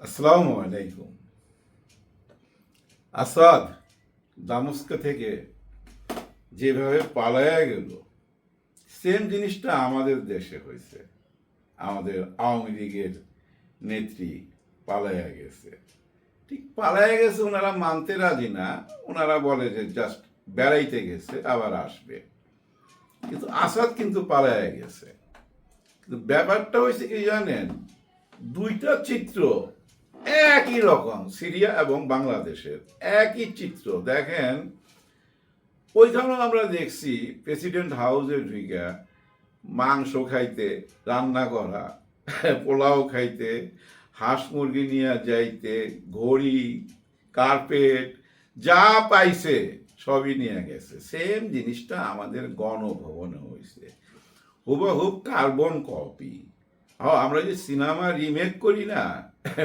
আসসালামু আলাইকুম। আসাদ দামস্ক থেকে যেভাবে পালায়া গেল, সেম জিনিসটা আমাদের দেশে হয়েছে। আমাদের আওয়ামী লীগের নেত্রী পালায়া গেছে। ঠিক পালায়া গেছে, ওনারা মানতে রাজি না। ওনারা বলে যে জাস্ট বেড়াইতে গেছে, আবার আসবে। কিন্তু আসাদ কিন্তু পালায়া গেছে। কিন্তু ব্যাপারটা হয়েছে কি জানেন? দুইটা চিত্র একই রকম সিরিয়া এবং বাংলাদেশের একই চিত্র। দেখেন, ওইখানেও আমরা দেখছি প্রেসিডেন্ট হাউসে ঢুইকা মাংস খাইতে, রান্না করা, পোলাও খাইতে, হাঁস মুরগি নিয়ে যাইতে, ঘড়ি, কার্পেট, যা পাইছে সবই নিয়ে গেছে। সেম জিনিসটা আমাদের গণভবনে হয়েছে হুবহুব কার্বন কপি। আমরা যে সিনেমা রিমেক করি না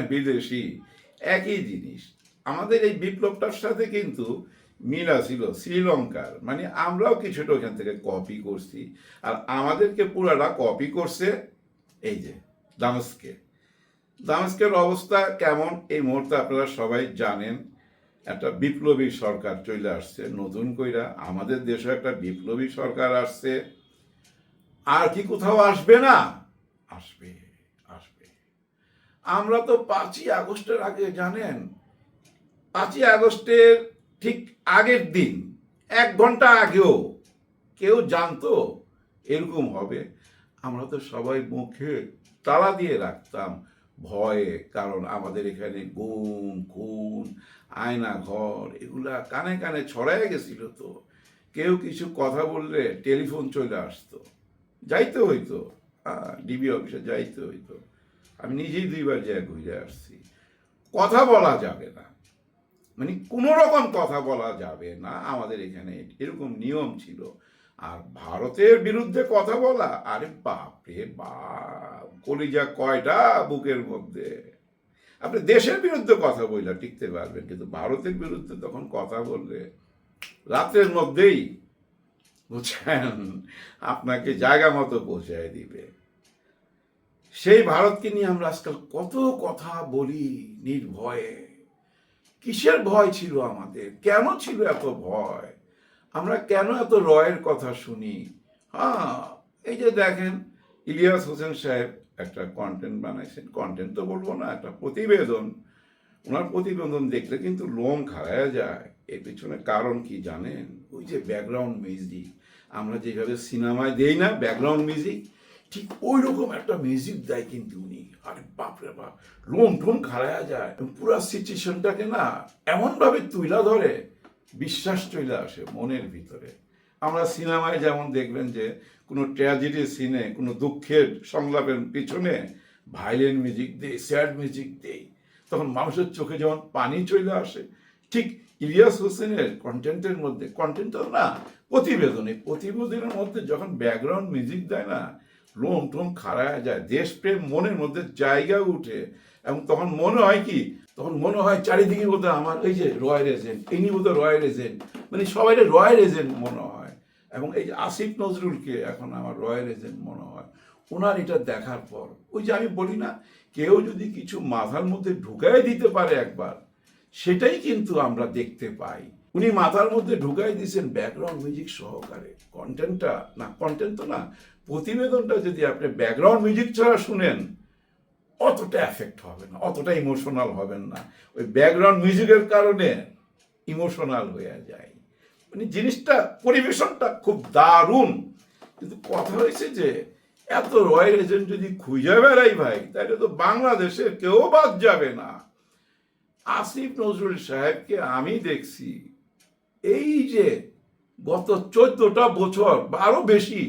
বিদেশি, একই জিনিস। আমাদের এই বিপ্লবটার সাথে কিন্তু মিল ছিল শ্রীলঙ্কার। মানে আমরাও কিছুটা ওখান থেকে কপি করছি। আর আমাদেরকে পুরাটা কপি করছে এই যে দামস্কে। দামস্কের অবস্থা কেমন? এই মুহূর্তে আপনারা সবাই জানেন, একটা বিপ্লবী সরকার চলে আসছে নতুন কইরা। আমাদের দেশে একটা বিপ্লবী সরকার আসছে। আর কি কোথাও আসবে না? আমরা তো পাঁচই আগস্টের আগে, জানেন? পাঁচই আগস্টের ঠিক আগের দিন, এক ঘণ্টা আগেও কেউ জানতো এরকম হবে। আমরা তো সবাই মুখে তালা দিয়ে রাখতাম ভয়ে, কারণ আমাদের এখানে গুম, খুন, আয়না ঘর, এগুলা কানে কানে ছড়ায় গেছিল তো। কেউ কিছু কথা বললে টেলিফোন চলে আসতো। যাইতে হইতো ডিবি অফিসে যাইতে হইতো। আমি নিজেই দুইবার জায়গায় ঘুরে আসছি। কথা বলা যাবে না। মানে কোনো রকম কথা বলা যাবে না। আমাদের এখানে এরকম নিয়ম ছিল। আর ভারতের বিরুদ্ধে কথা বলা, আরে বাপ রে বাপ, কলিজা কয়টা বুকের মধ্যে? আপনি দেশের বিরুদ্ধে কথা বললে টিকতে পারবেন, কিন্তু ভারতের বিরুদ্ধে তখন কথা বললে রাত্রের মধ্যেই বুঝছেন, আপনাকে জায়গা মতো পৌঁছায় দিবে। সেই ভারতকে নিয়ে আমরা আজকাল কত কথা বলি নির্ভয়ে। কিসের ভয় ছিল আমাদের? কেন ছিল এত ভয়? আমরা কেন এত রয়ের কথা শুনি? হ্যাঁ এই যে দেখেন, ইলিয়াস হোসেন সাহেব একটা কন্টেন্ট বানাইছেন। কন্টেন্ট তো বলব না, একটা প্রতিবেদন। ওনার প্রতিবেদন দেখলে কিন্তু লোম খাড়ায় যায়। এর পিছনে কারণ কি জানেন? ওই যে ব্যাকগ্রাউন্ড মিউজিক আমরা যেভাবে সিনেমায় দেই না ব্যাকগ্রাউন্ড মিউজিক ঠিক ওই রকম একটা মিউজিক দেয় কিন্তু উনি। আরে বাপরে বাপ লোম টোন খাড়ায় যায় পুরো সিচুয়েশনটাকে না এমনভাবে তুইলা ধরে, বিশ্বাস চলে আসে মনের ভিতরে। আমরা সিনেমায় যেমন দেখবেন যে, কোনো ট্র্যাজেডি সিনে কোনো দুঃখের সংলাপের পিছনে ভাইলেন মিউজিক দেই স্যাড মিউজিক দেই তখন মানুষের চোখে যেমন পানি চলে আসে, ঠিক ইলিয়াস হোসেনের কন্টেন্টের মধ্যে কন্টেন্ট না, প্রতিবেদন, প্রতিবেদনের মধ্যে যখন ব্যাকগ্রাউন্ড মিউজিক দেয় না লোম টোম খাড়ায় যায়। দেশপ্রেম মনের মধ্যে জায়গা উঠে এবং তখন মনে হয় কি? তখন মনে হয় চারিদিকে বোধহয় আমার এই যে রয়্যাল এজেন্ট, ইনি বোধহয় রয়্যাল এজেন্ট। মানে সবাই রয়্যাল এজেন্ট মনে হয়। এবং এই যে আসিফ নজরুলকে এখন আমার রয়্যাল এজেন্ট মনে হয়। ওনার এটা দেখার পর, ওই যে আমি বলি না, কেউ যদি কিছু মাথার মধ্যে ঢুকাই দিতে পারে একবার, সেটাই কিন্তু আমরা দেখতে পাই। উনি মাথার মধ্যে ঢুকাই দিয়েছেন ব্যাকগ্রাউন্ড মিউজিক সহকারে। কন্টেন্টটা না কন্টেন্ট তো না প্রতিবেদনটা যদি আপনি ব্যাকগ্রাউন্ড মিউজিক ছাড়া শুনেন, অতটা এফেক্ট হবে না, অতটা ইমোশনাল হবেন না। ওই ব্যাকগ্রাউন্ড মিউজিকের কারণে ইমোশনাল হয়ে যায়। মানে জিনিসটা, পরিবেশনটা খুব দারুণ। কিন্তু কথা হয়েছে যে, এত রয়্যাল এজেন্ট যদি খুঁজে বেড়াই ভাই, তাহলে তো বাংলাদেশের কেউ বাদ যাবে না। আসিফ নজরুল সাহেবকে আমি দেখছি, এই যে গত চোদ্দটা বছর বা আরও বেশি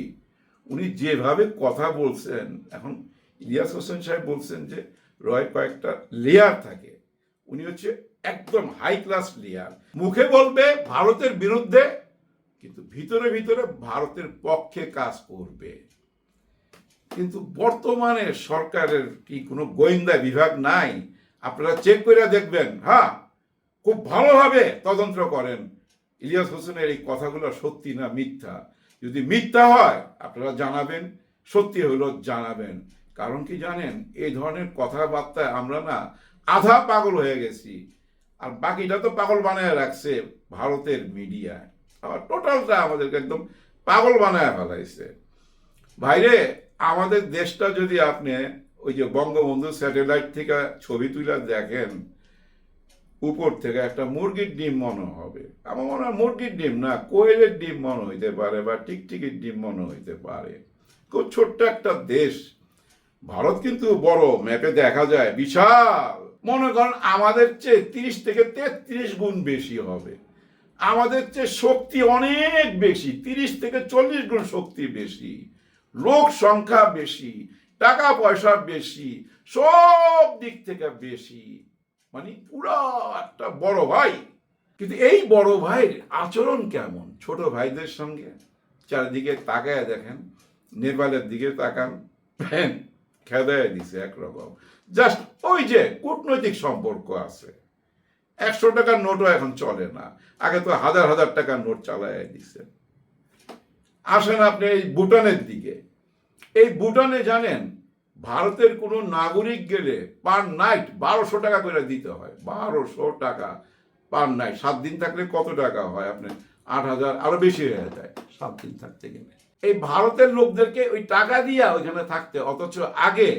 উনি যেভাবে কথা বলছেন, এখন ইলিয়াস হোসেন সাহেব বলছেন যে রয় কয়েকটা লেয়ার থাকে। উনি হচ্ছে একদম হাই ক্লাস লেয়ার মুখে বলবে ভারতের বিরুদ্ধে, কিন্তু ভিতরে ভিতরে ভারতের পক্ষে কাজ করবে। কিন্তু বর্তমানে সরকারের কি কোনো গোয়েন্দা বিভাগ নাই? আপনারা চেক করে দেখবেন। হ্যাঁ খুব ভালোভাবে তদন্ত করেন। ইলিয়াস হোসেনের এই কথাগুলো সত্যি না মিথ্যা? যদি মিথ্যা হয়, আপনারা জানাবেন, সত্যি হলো জানাবেন। কারণ কি জানেন, এই ধরনের কথাবার্তায় আমরা না আধা পাগল হয়ে গেছি। আর বাকিটা তো পাগল বানায় রাখছে ভারতের মিডিয়া। আবার টোটালটা আমাদেরকে একদম পাগল বানায় ফেলাইছে। ভাইরে, আমাদের দেশটা যদি আপনি ওই যে বঙ্গবন্ধু স্যাটেলাইট থেকে ছবি তুলে দেখেন উপর থেকে একটা মুরগির ডিম মনে হবে। আমার মনে হয় মুরগির ডিম না, কোয়েলের ডিম মনে হইতে পারে বা টিকটিকির ডিম মনে হইতে পারে। খুব ছোট্ট একটা দেশ। ভারত কিন্তু বড়, ম্যাপে দেখা যায়, বিশাল। মনে করেন আমাদের চেয়ে তিরিশ থেকে তেত্রিশ গুণ বেশি হবে। আমাদের চেয়ে শক্তি অনেক বেশি, তিরিশ থেকে চল্লিশ গুণ শক্তি বেশি। লোক সংখ্যা বেশি, টাকা পয়সা বেশি, সব দিক থেকে বেশি। মানে পুরা একটা বড় ভাই। কিন্তু এই বড় ভাইয়ের আচরণ কেমন? ছোট ভাইদের সঙ্গে চারিদিকে তাকায় দেখেন নেপালের দিকে তাকান খেদায় দিছে একরকম। জাস্ট ওই যে কূটনৈতিক সম্পর্ক আছে। একশো টাকার নোটও এখন চলে না। আগে তো হাজার হাজার টাকার নোট চালায় দিছে। আসেন আপনি এই ভুটানের দিকে। এই ভুটানে জানেন ভারতের কোনো নাগরিক গেলে পার নাইট বারোশো টাকা করে দিতে হয়। বারোশো টাকা পার নাইট সাত দিন থাকলে কত টাকা হয় আপনি? আট হাজার, আরও বেশি হয়ে যায় সাত দিন থাকতে গেলে। এই ভারতের লোকদেরকে ওই টাকা দিয়া ওইখানে থাকতে, অথচ আগে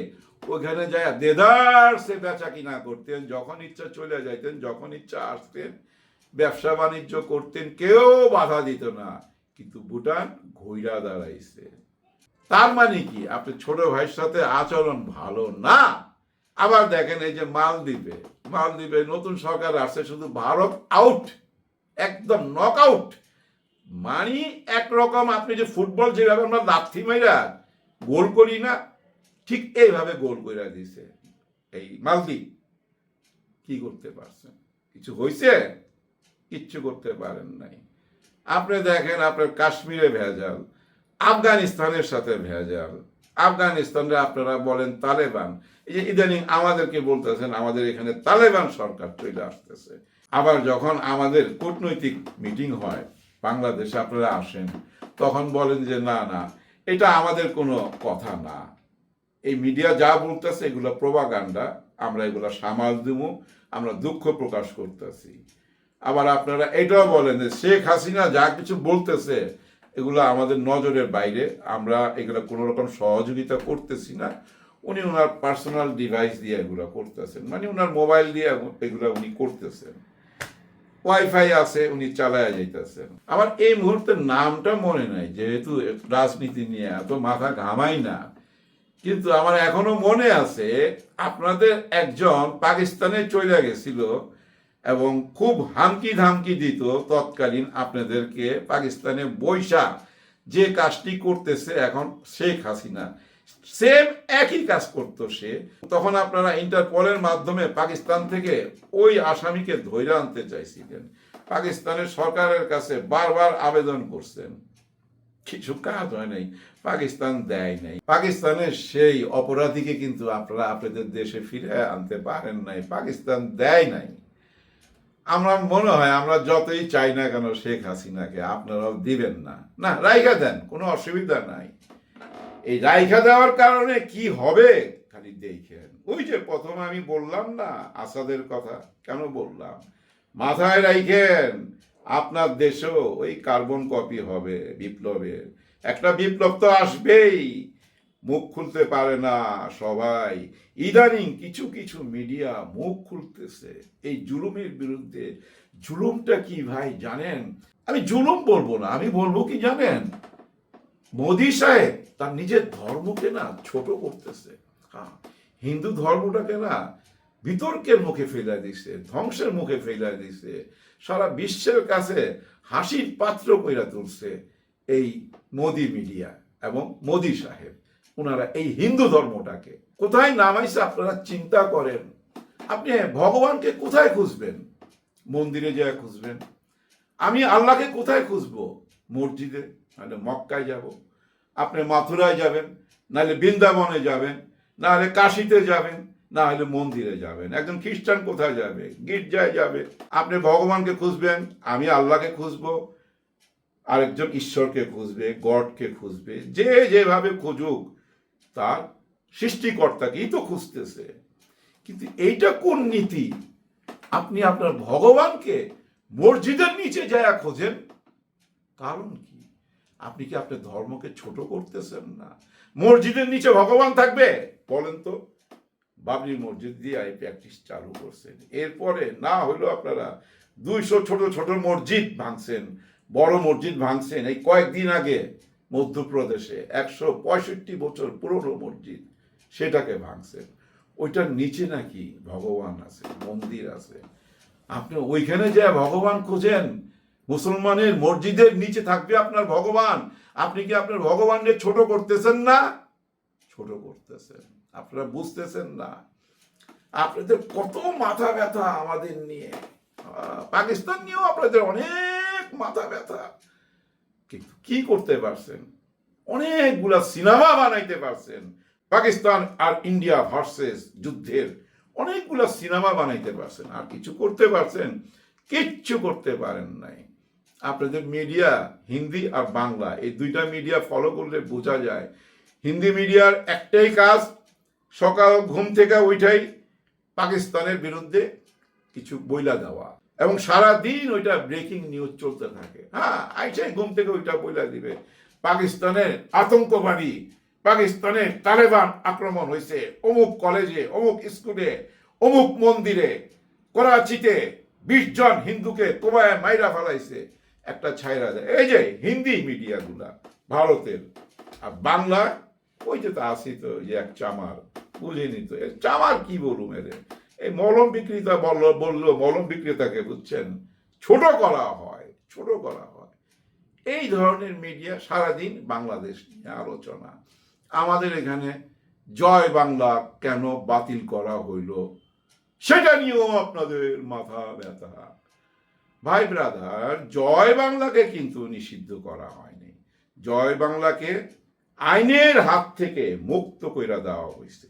ওইখানে যায় দেদার সে বেচা কিনা করতেন, যখন ইচ্ছা চলে যাইতেন, যখন ইচ্ছা আসতেন, ব্যবসা বাণিজ্য করতেন, কেউ বাধা দিত না। কিন্তু ভুটান ঘইরা দাঁড়াইছে। তার মানে কি? আপনি ছোট ভাইয়ের সাথে আচরণ ভালো না? আবার দেখেন এই যে মালদ্বীপে মালদ্বীপে নতুন সরকার আসছে, শুধু ভারত আউট একদম নক আউট মানি একরকম, আপনি যে ফুটবল যেভাবে আমরা লাথি মাইরা গোল করি না, ঠিক এইভাবে গোল করে দিছে এই মালদ্বীপ। কি করতে পারছেন? কিছু হয়েছে কিচ্ছু করতে পারেন নাই। আপনি দেখেন, আপনার কাশ্মীরে ভেজাল। আফগানিস্তানের সাথে ভেজাল। আফগানিস্তানরে আপনারা বলেন তালেবান। এই যে ইদানিং আমাদেরকে বলতেছেন, আমাদের এখানে তালেবান সরকার চলে আসতেছে। আবার যখন আমাদের কূটনৈতিক মিটিং হয়, বাংলাদেশে আপনারা আসেন, তখন বলেন যে, না না, এটা আমাদের কোনো কথা না। এই মিডিয়া যা বলতেছে, এগুলো প্রভাগান্ডা আমরা এগুলো সামাল দিব, আমরা দুঃখ প্রকাশ করতেছি। আবার আপনারা এটাও বলেন যে, শেখ হাসিনা যা কিছু বলতেছে এগুলো আমাদের নজরের বাইরে। আমরা এগুলো কোনো রকম সহযোগিতা করতেছি না। উনি ওনার পার্সোনাল ডিভাইস দিয়ে এগুলো করতেছেন। মানে ওনার মোবাইল দিয়ে এগুলো উনি করতেছেন। ওয়াইফাই আছে, উনি চালায় যাইতেছেন। আমার এই মুহূর্তে নামটা মনে নাই, যেহেতু রাজনীতি নিয়ে এত মাথা ঘামাই না। কিন্তু আমার এখনও মনে আছে, আপনাদের একজন পাকিস্তানে চলে গেছিল। এবং খুব হামকি ধামকি দিত তৎকালীন আপনাদেরকে পাকিস্তানে বৈশা যে কাজটি করতেছে এখন শেখ হাসিনা। সেম একই কাজ করতো সে। তখন আপনারা ইন্টারপলের মাধ্যমে পাকিস্তান থেকে ওই আসামিকে ধৈর্য আনতে চাইছিলেন। পাকিস্তানের সরকারের কাছে বারবার আবেদন করছেন। কিছু কাজ হয় নাই, পাকিস্তান দেয় নাই। পাকিস্তানের সেই অপরাধীকে কিন্তু আপনারা আপনাদের দেশে ফিরে আনতে পারেন নাই, পাকিস্তান দেয় নাই। আমরা মনে হয় আমরা যতই চাই না কেন শেখ হাসিনাকে আপনারাও দিবেন না। না রাইখা দেন, কোনো অসুবিধা নাই। এই রাইখা দেওয়ার কারণে কি হবে খালি দেখেন। ওই যে প্রথমে আমি বললাম না, আসাদের কথা, কেন বললাম? মাথায় রাইখেন, আপনার দেশেও ওই কার্বন কপি হবে বিপ্লবের। একটা বিপ্লব তো আসবেই। মুখ খুলতে পারে না সবাই। ইদানিং কিছু কিছু মিডিয়া মুখ খুলতেছে। এই জুলুমের বিরুদ্ধে। জুলুমটা কি ভাই জানেন? আমি জুলুম বলব না, আমি বলব কি জানেন? মোদি সাহেব তার নিজের ধর্মকে না ছোট করতেছে। হ্যাঁ হিন্দু ধর্মটাকে না বিতর্কের মুখে ফেলে দিছে, ধ্বংসের মুখে ফেলে দিছে। সারা বিশ্বের কাছে হাসির পাত্র কইরা তুলছে এই মোদি মিডিয়া এবং মোদি সাহেব। ওনারা এই হিন্দু ধর্মটাকে। কোথায় নামাইছে আপনারা চিন্তা করেন। আপনি ভগবানকে কোথায় খুঁজবেন? মন্দিরে যায় খুঁজবেন। আমি আল্লাহকে কোথায় খুঁজবো? মসজিদে, নাহলে মক্কায় যাব। আপনি মাথুরায় যাবেন, নাহলে বৃন্দাবনে যাবেন, নাহলে কাশিতে যাবেন না হলে মন্দিরে যাবেন। একজন খ্রিস্টান কোথায় যাবে? গির্জায় যাবে। আপনি ভগবানকে খুঁজবেন, আমি আল্লাহকে খুঁজবো, আরেকজন ঈশ্বরকে খুঁজবে, গডকে খুঁজবে, যে যেভাবে খুঁজুক। তার সৃষ্টিকর্তাকেই তো খুঁজতেছে। কিন্তু এইটা কোন নীতি? আপনি আপনার ভগবানকে মসজিদের নিচে যায় খোঁজেন। কারণ কি? আপনি কি আপনার ধর্মকে ছোট করতেছেন না? মসজিদের নিচে ভগবান থাকবে? বলেন তো। বাবরি মসজিদ দিয়ে এই প্র্যাকটিস চালু করছেন। এরপরে না হইল আপনারা দুইশো ছোট ছোট মসজিদ ভাঙছেন, বড় মসজিদ ভাঙছেন। এই কয়েকদিন আগে মধ্যপ্রদেশে একশো পঁয়ষট্টি বছর পুরনো মসজিদ সেটাকে ভাঙছেন ওইটার নিচে নাকি ভগবান আছে, মন্দির আছে। আপনি ওইখানে যে ভগবান খোঁজেন। মুসলমানের মসজিদের নিচে থাকবে আপনার ভগবান। আপনি কি আপনার ভগবানকে ছোট করতেছেন না? ছোট করতেছেন। আপনারা বুঝতেছেন না। আপনাদের কত মাথা ব্যথা আমাদের নিয়ে। পাকিস্তান নিয়েও আপনাদের অনেক মাথা ব্যথা। কিন্তু কি করতে পারছেন? অনেকগুলা সিনেমা বানাইতে পারছেন। পাকিস্তান আর ইন্ডিয়া ভার্সেস যুদ্ধের অনেকগুলা সিনেমা বানাইতে পারছেন। আর কিছু করতে পারছেন, কিচ্ছু করতে পারেন নাই। আপনাদের মিডিয়া, হিন্দি আর বাংলা, এই দুইটা মিডিয়া ফলো করলে বোঝা যায়, হিন্দি মিডিয়ার একটাই কাজ, সকাল ঘুম থেকে ওইটাই পাকিস্তানের বিরুদ্ধে কিছু বইলা দেওয়া। এবং সারা দিন ওইটা ব্রেকিং নিউজ চলতে থাকে। হ্যাঁ আইসাই ঘুম থেকে ওইটা বইলা দিবে। পাকিস্তানের আতঙ্কবাদী, পাকিস্তানের তালেবান আক্রমণ হয়েছে অমুক কলেজে অমুক স্কুলে অমুক মন্দিরে। করাচিতে বিশ জন হিন্দুকে কোবায় মাইরা ফেলাইছে। একটা ছাইরা দেয় এই যে হিন্দি মিডিয়াগুলা, ভারতের। আর বাংলা ওই যে তো আসি তো এক চামার। বুঝিনি তো। চামার কি বলুম এর এই মলম বিক্রেতা বলল বলল, মলম বিক্রেতাকে বুঝছেন? ছোট করা হয়, ছোট করা হয়। এই ধরনের মিডিয়া সারাদিন বাংলাদেশ নিয়ে আলোচনা। আমাদের এখানে জয় বাংলা কেন বাতিল করা হইল? সেটা নিয়েও আপনাদের মাথা ব্যথা। ভাই ব্রাদার জয় বাংলাকে কিন্তু নিষিদ্ধ করা হয়নি। জয় বাংলাকে আইনের হাত থেকে মুক্ত করে দেওয়া হয়েছে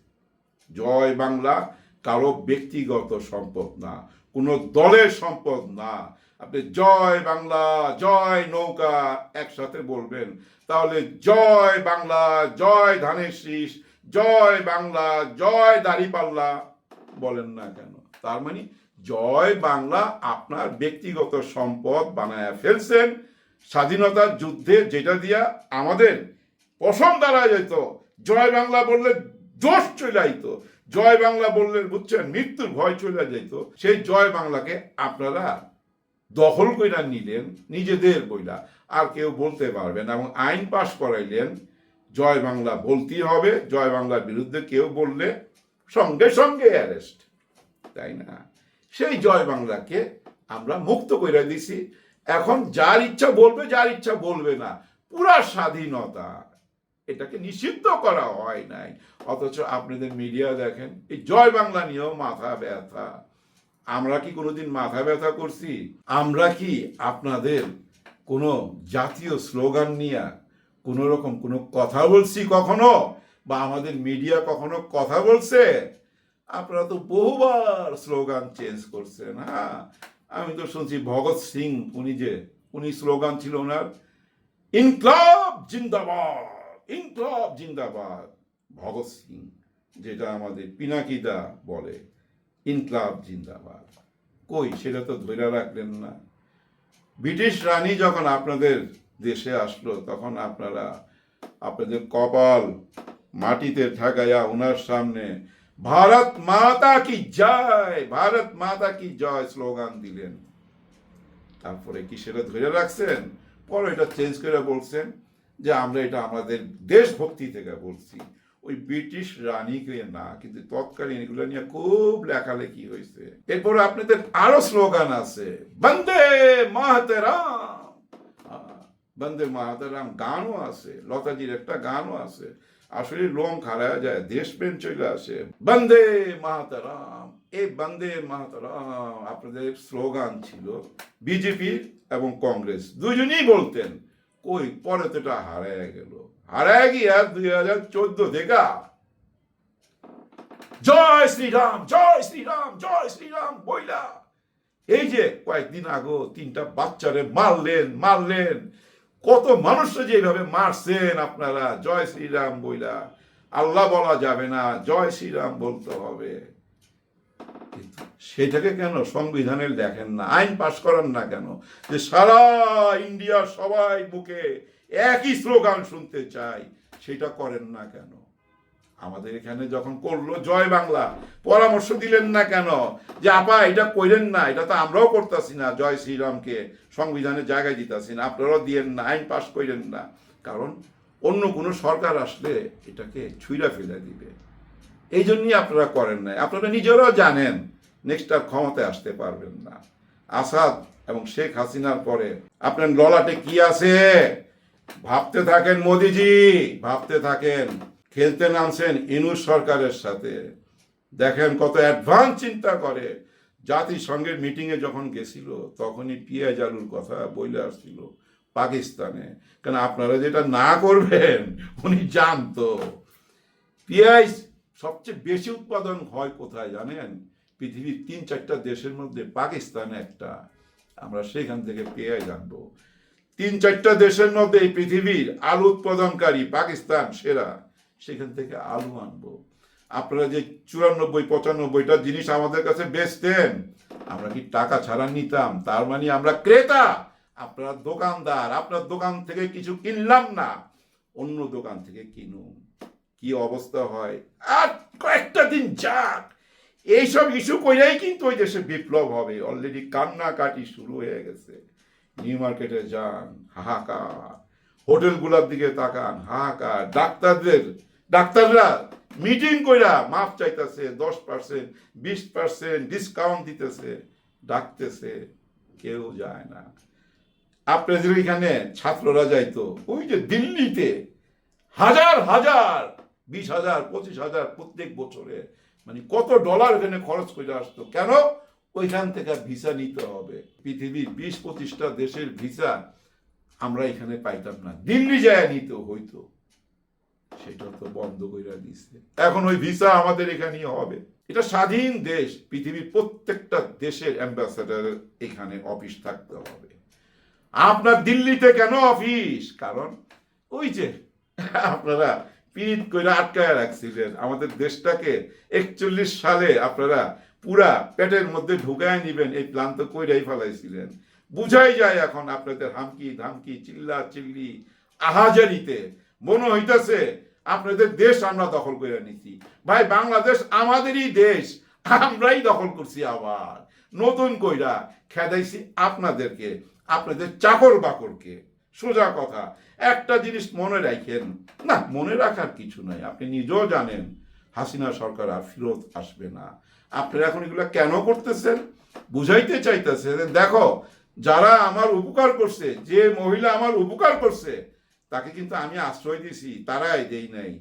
জয় বাংলা কারও ব্যক্তিগত সম্পদ না, কোনো দলের সম্পদ না। আপনি জয় বাংলা, জয় নৌকা একসাথে বলবেন, তাহলে জয় বাংলা, জয় ধানের শীষ, জয় বাংলা, জয় দাড়িপাল্লা বলেন না কেন? তার মানে জয় বাংলা আপনার ব্যক্তিগত সম্পদ বানায় ফেলছেন স্বাধীনতার যুদ্ধে যেটা দিয়া আমাদের পশম দাঁড়া যেত জয় বাংলা বললে দোষ চলে আইতো জয় বাংলা বললেন, বুঝছেন? মৃত্যুর ভয় চলে যেত সেই জয় বাংলাকে আপনারা দখল কইরা নিলেন, নিজেদের বইলা। আর কেউ বলতে পারবে না এবং আইন পাশ করাইলেন, জয় বাংলা বলতেই হবে, জয় বাংলার বিরুদ্ধে কেউ বললে সঙ্গে সঙ্গে অ্যারেস্ট তাই না? সেই জয় বাংলাকে আমরা মুক্ত করে দিছি। এখন যার ইচ্ছা বলবে, যার ইচ্ছা বলবে না। পুরা স্বাধীনতা এটাকে নিষিদ্ধ করা হয় নাই। অথচ আপনাদের মিডিয়া দেখেন, এই জয় বাংলা নিয়েও মাথা ব্যথা। আমরা কি কোনোদিন মাথা ব্যথা করছি? আমরা কি আপনাদের কোনো জাতীয় স্লোগান নিয়ে কোনো রকম কোনো কথা বলছি কখনো? বা আমাদের মিডিয়া কখনো কথা বলছে? আপনারা তো বহুবার স্লোগান চেঞ্জ করছেন হ্যাঁ? আমি তো শুনছি ভগৎ সিং, উনি যে, উনি স্লোগান ছিল ওনার, ইনকলাব জিন্দাবাদ। ইনকলাব জিন্দাবাদ, ভগৎ সিং, যেটা আমাদের পিনাকিদা বলে। ইনকলাব জিন্দাবাদ। কই, সেটা তো ধরে রাখলেন না। ব্রিটিশ রানী যখন আপনাদের দেশে আসলো, তখন আপনারা আপনাদের কপাল মাটিতে ঠেকাইয়া ওনার সামনে, ভারত মাতা কি জয়, ভারত মাতা কি জয় স্লোগান দিলেন। তারপরে কি সেটা ধরে রাখছেন? পরে এটা চেঞ্জ করে বলছেন যে আমরা এটা আমাদের দেশভক্তি থেকে বলছি। ওই ব্রিটিশ রানীকে না, কিন্তু তৎকালীন এগুলো নিয়ে খুব লেখালেখি হয়েছে। এরপরে আপনাদের আরও স্লোগান আছে, বন্দে মাহাতেরাম বন্দে মাহাতেরাম গানও আছে, লতাজির একটা গানও আছে। আসলে লোম খারায় যায়, দেশপ্রেম চলে আসে, বন্দে মাহাতারাম এই বন্দে মাহাতারাম আপনাদের স্লোগান ছিল বিজেপি এবং কংগ্রেস, দুজনেই বলতেন কই? পরে তো এটা হারায় গেল। হারায় গিয়া দুই হাজার চোদ্দ দেখা জয় শ্রীরাম জয় শ্রীরাম জয় শ্রীরাম বইলা। এই যে কয়েকদিন আগে তিনটা বাচ্চারে মারলেন মারলেন। কত মানুষকে যেভাবে মারছেন আপনারা, জয় শ্রীরাম বইলা। আল্লাহ বলা যাবে না, জয় শ্রীরাম বলতে হবে। সেটাকে কেন সংবিধানে দেখেন না, আইন পাশ করেন না কেন? যে সারা ইন্ডিয়া সবাই বুকে একই স্লোগান শুনতে চাই সেটা করেন না কেন? আমাদের এখানে যখন করল জয় বাংলা, পরামর্শ দিলেন না কেন? যে আপা, এটা কইলেন না, এটা তো আমরাও করতেছি না, জয় শ্রীরামকে সংবিধানের জায়গায় দিতেছি না, আপনারাও দিয়েন না, আইন পাশ করেন না। কারণ অন্য কোনো সরকার আসলে এটাকে ছুঁড়া ফেলে দিবে। এই জন্যই আপনারা করেন নাই। আপনারা নিজেরাও জানেন নেক্সট আর ক্ষমতায় আসতে পারবেন না। আসাদ এবং শেখ হাসিনার পরে আপনার ললাটে কি আছে? ভাবতে থাকেন মোদিজি, ভাবতে থাকেন। খেলতে নামছেন ইনুস সরকারের সাথে। দেখেন কত অ্যাডভান্স চিন্তা করে। জাতিসংঘের মিটিংয়ে যখন গেছিল, তখনই পিয়াজ আলুর কথা বইলে আসছিল পাকিস্তানে। কেন আপনারা যেটা না করবেন, উনি জানতো। পেঁয়াজ সবচেয়ে বেশি উৎপাদন হয় কোথায় জানেন? পৃথিবীর তিন চারটা দেশের মধ্যে পাকিস্তান একটা। আমরা সেখান থেকে পেঁয়াজ আনব তিন চারটা দেশের মধ্যে এই পৃথিবীর আলু উৎপাদনকারী পাকিস্তান সেরা, সেখান থেকে আলু আনব। আপনারা যে চুরানব্বই, পঁচানব্বইটা জিনিস আমাদের কাছে বেচতেন, আমরা কি টাকা ছাড়া নিতাম? তার মানে আমরা ক্রেতা, আপনারা দোকানদার, আপনার দোকান থেকে কিছু কিনলাম না, অন্য দোকান থেকে কিনুন। কি অবস্থা হয়? আর কয়েকটা দিন যাক। এইসব ইস্যু কইরাই কিন্তু ওই দেশে বিপ্লব হবে। অলরেডি কান্নাকাটি শুরু হয়ে গেছে। নিউ মার্কেটে যান, হাহাকার। হোটেলগুলোর দিকে তাকান, হাহাকার। ডাক্তারদের, ডাক্তাররা মিটিং কইরা মাফ চাইতেছে, দশ পার্সেন্ট বিশ পার্সেন্ট ডিসকাউন্ট দিতেছে। ডাকতেছে, কেউ যায় না। আপনাদের এখানে ছাত্ররা যাইতো। ওই যে দিল্লিতে হাজার হাজার বিশ হাজার, পঁচিশ হাজার প্রত্যেক বছরে। মানে কত ডলার এখানে খরচ করে আসতো? কেন? ওইখান থেকে ভিসা নিতে হবে। পৃথিবীর বিশ পঁচিশটা দেশের ভিসা আমরা এখানে পাইতাম না। দিল্লি যায় নিতে হইতো সেটা তো বন্ধ করে দিচ্ছে এখন ওই ভিসা আমাদের এখানেই হবে। এটা স্বাধীন দেশ। পৃথিবীর প্রত্যেকটা দেশের অ্যাম্বাসাডারের এখানে অফিস থাকতে হবে। আপনার দিল্লিতে কেন অফিস কারণ ওই যে, আপনারা পিট করে আটকায় রাখছিলেন আমাদের দেশটাকে একচল্লিশ সালে আপনারা পুরা পেটের মধ্যে ঢুকায় নিবেন, এই প্ল্যান তো কইরাই ফেলাইছিলেন। বুঝাই যায় এখন আপনাদের হামকি, ধামকি, চিল্লা, চিল্লি, আহাজারিতে। মনে হইতেছে আপনাদের দেশ আমরা দখল করে নিছি। ভাই, বাংলাদেশ আমাদেরই দেশ, আমরাই দখল করছি আবার। নতুন কইরা খেদাইছি আপনাদেরকে, আপনাদের চাকর বাকরকে সোজা কথা একটা জিনিস মনে রাখেন। না, মনে রাখার কিছু নাই। আপনি নিজেও জানেন, হাসিনা সরকার আর ফিরত আসবে না। আপনারা এখন এগুলো কেন করতেছেন? বুঝাইতে চাইতেছে দেখো, যারা আমার উপকার করছে, যে মহিলা আমার উপকার করছে, তাকে কিন্তু আমি আশ্রয় দিছি, তারাই দেই নাই।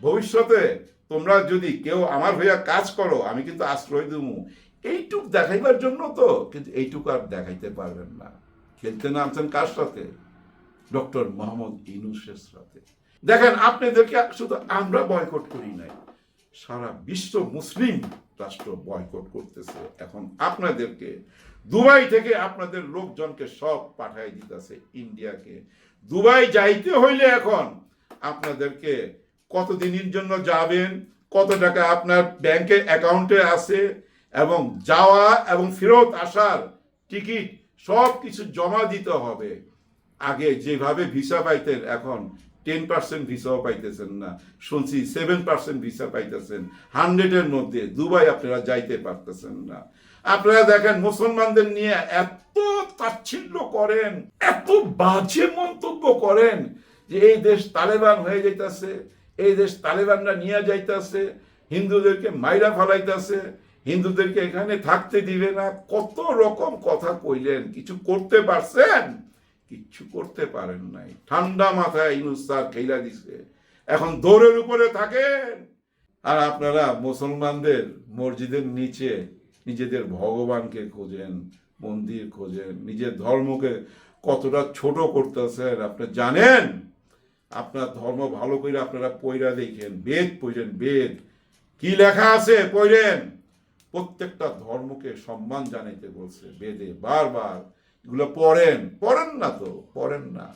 ভবিষ্যতে তোমরা যদি কেউ আমার হইয়া কাজ করো, আমি কিন্তু আশ্রয় দেবো এইটুক দেখাইবার জন্য তো, কিন্তু এইটুকু আর দেখাইতে পারবেন না। খেলতে নামছেন কার সাথে? ডক্টর মোহাম্মদ ইনুসের সাথে। দেখেন, আপনাদেরকে শুধু আমরা বয়কট করি নাই, সারা বিশ্ব মুসলিম রাষ্ট্র বয়কট করতেছে। এখন আপনাদেরকে দুবাই থেকে আপনাদের লোকজনকে সব পাঠাই দিতেছে ইন্ডিয়াকে। দুবাই যাইতে হইলে এখন আপনাদেরকে কতদিনের জন্য যাবেন, কত টাকা আপনার ব্যাংকে অ্যাকাউন্টে আছে, এবং যাওয়া এবং ফেরত আসার টিকিট সব কিছু জমা দিতে হবে। আগে যেভাবে ভিসা পাইতেন, এখন টেন পার্সেন্ট ভিসাও পাইতেছেন না। শুনছি সেভেন পার্সেন্ট ভিসা পাইতেছেন। হান্ড্রেডের মধ্যে দুবাই আপনারা যাইতে পারতেছেন না। আপনারা দেখেন, মুসলমানদের নিয়ে এত তাচ্ছিল্য করেন, এত বাজে মন্তব্য করেন যে এই দেশ তালেবান হয়ে যাইতাছে, এই দেশ তালেবানরা নিয়ে যাইতাছে, হিন্দুদেরকে মাইরা ফেলাইতাছে, হিন্দুদেরকে এখানে থাকতে দিবে না। কত রকম কথা কইলেন, কিছু করতে পারছেন? কিচ্ছু করতে পারেন নাই। ঠান্ডা মাথায় ইনুস স্যার খেলা দিছে। এখন দৌড়ের উপরে থাকেন। আর আপনারা মুসলমানদের মসজিদের নিচে নিজেদের ভগবানকে খোঁজেন, মন্দির খোঁজেন, নিজের ধর্মকে কতটা ছোট করতেছেন আপনি জানেন? আপনার ধর্ম ভালো করে আপনারা পয়রা দেখেন, বেদ পড়েন বেদ। কি লেখা আছে পড়েন প্রত্যেকটা ধর্মকে সম্মান জানাইতে বলছে বেদে, বারবার। এগুলো পড়েন পড়েন না তো, পড়েন না।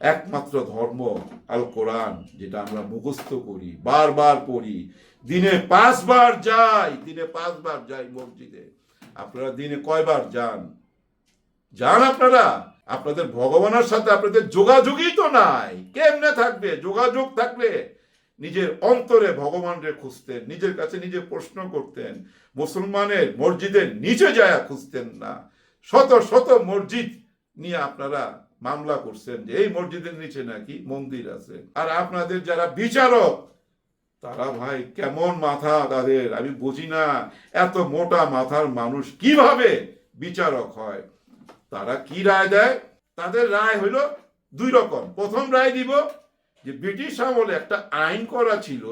একমাত্র ধর্ম আল কোরআন যেটা আমরা মুখস্থ করি, বারবার পড়ি। দিনে পাঁচবার যাই, দিনে পাঁচবার যাই মসজিদে। আপনারা দিনে কয়বার যান? যান আপনারা? আপনাদের ভগবানের সাথে আপনাদের যোগাযোগই তো নাই। কেমনে থাকবে? যোগাযোগ থাকলে নিজের অন্তরে ভগবানরে খুঁজতেন, নিজের কাছে নিজে প্রশ্ন করতেন। মুসলমানের মসজিদের নিচে যায় খুঁজতেন না। শত শত মসজিদ নিয়ে আপনারা মামলা করছেন যে এই মসজিদের নিচে নাকি মন্দির আছে। আর আপনাদের যারা বিচারক, তারা ভাই কেমন মাথা তাদের? আমি বুঝি না এত মোটা মাথার মানুষ কীভাবে বিচারক হয়? তারা কি রায় দেয়? তাদের রায় হলো দুই রকম। প্রথম রায় দিব যে ব্রিটিশ আমলে একটা আইন করা ছিল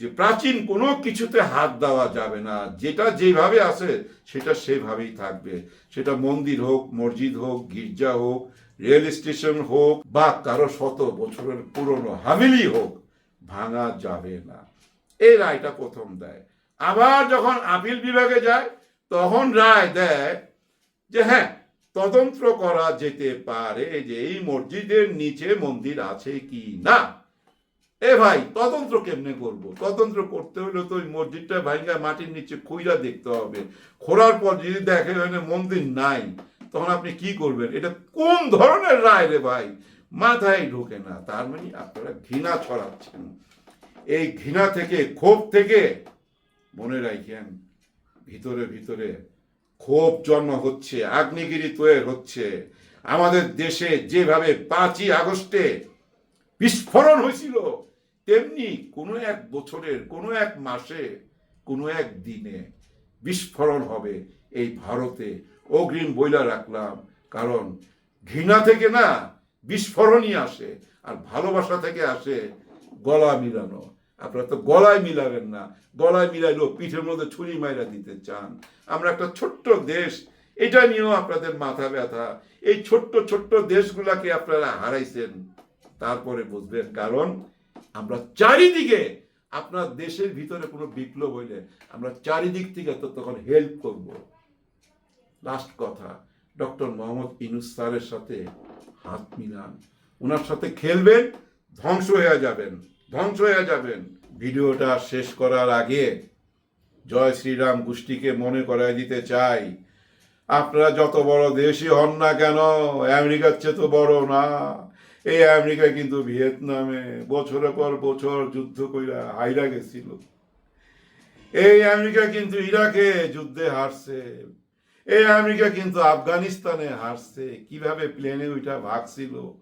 যে প্রাচীন কোনো কিছুতে হাত দেওয়া যাবে না। যেটা যেভাবে আছে সেটা সেভাবেই থাকবে। সেটা মন্দির হোক, মসজিদ হোক, গির্জা হোক, রেল স্টেশন হোক, বা কারও শত বছরের পুরনো হামিলি হোক, ভাঙা যাবে না। এই রায়টা প্রথম দেয়। আবার যখন আপিল বিভাগে যায়, তখন রায় দেয় যে হ্যাঁ তদন্ত করা যেতে পারে যে, এই মসজিদের নিচে মন্দির আছে কি না। এ ভাই, তদন্ত কেমনে করব? তদন্ত করতে হলে তো ওই মসজিদটা ভাঙ্গা মাটির নিচে খুইরা দেখতে হবে। খোঁড়ার পর যদি দেখে মন্দির নাই, তখন আপনি কি করবেন? এটা কোন ধরনের রায় রে ভাই? মাথায় ঢোকে না। তার মানে আপনারা ঘৃণা ছড়াচ্ছেন। এই ঘৃণা থেকে, ক্ষোভ থেকে, মনে রাখেন, ভিতরে ভিতরে ক্ষোভ জন্ম হচ্ছে, আগ্নেয়গিরি তৈরি হচ্ছে। আমাদের দেশে যেভাবে পাঁচই আগস্টে বিস্ফোরণ হয়েছিল তেমনি কোনো এক বছরের, কোনো এক মাসে, কোনো এক দিনে বিস্ফোরণ হবে এই ভারতে। অগ্রিম বইলা রাখলাম, কারণ ঘৃণা থেকে না বিস্ফোরণই আসে, আর ভালোবাসা থেকে আসে গলা মিলানো। আপনারা তো গলায় মিলাবেন না, গলায় মিলাইলেও পিঠের মধ্যে ছুরি মাইরা দিতে চান। আমরা একটা ছোট্ট দেশ, এটা নিয়েও আপনাদের মাথা ব্যথা। এই ছোট্ট ছোট্ট দেশগুলাকে আপনারা হারাইছেন, তারপরে বুঝবেন। কারণ আমরা চারিদিকে, আপনার দেশের ভিতরে কোনো বিপ্লব হইলে আমরা চারিদিক থেকে তো তখন হেল্প করব। লাস্ট কথা ডক্টর মোহাম্মদ ইনুস স্যারের সাথে হাত মিলান। ওনার সাথে খেলবেন, ধ্বংস হয়ে যাবেন, ধ্বংস হয়ে যাবেন। ভিডিওটা শেষ করার আগে জয় শ্রীরাম গোষ্ঠীকে মনে করায় দিতে চাই। আপনারা যত বড় দেশই হন না কেন, আমেরিকার চেয়ে তো বড় না। এই আমেরিকা কিন্তু ভিয়েতনামে বছরের পর বছর যুদ্ধ কইরা হাইরা গেছিল। এই আমেরিকা কিন্তু ইরাকে যুদ্ধে হারছে। এই আমেরিকা কিন্তু আফগানিস্তানে হারছে। কীভাবে প্লেনে ওইটা ভাগছিল?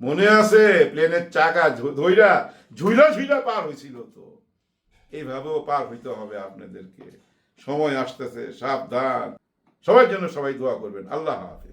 মনে আছে প্লেনের চাকা ধ- ধইরা ঝুইলা ঝুইলা পার হয়েছিল তো। এইভাবেও পার হইতে হবে আপনাদেরকে। সময় আসতেছে, সাবধান। সবার জন্য সবাই দোয়া করবেন। আল্লাহ হাফিজ।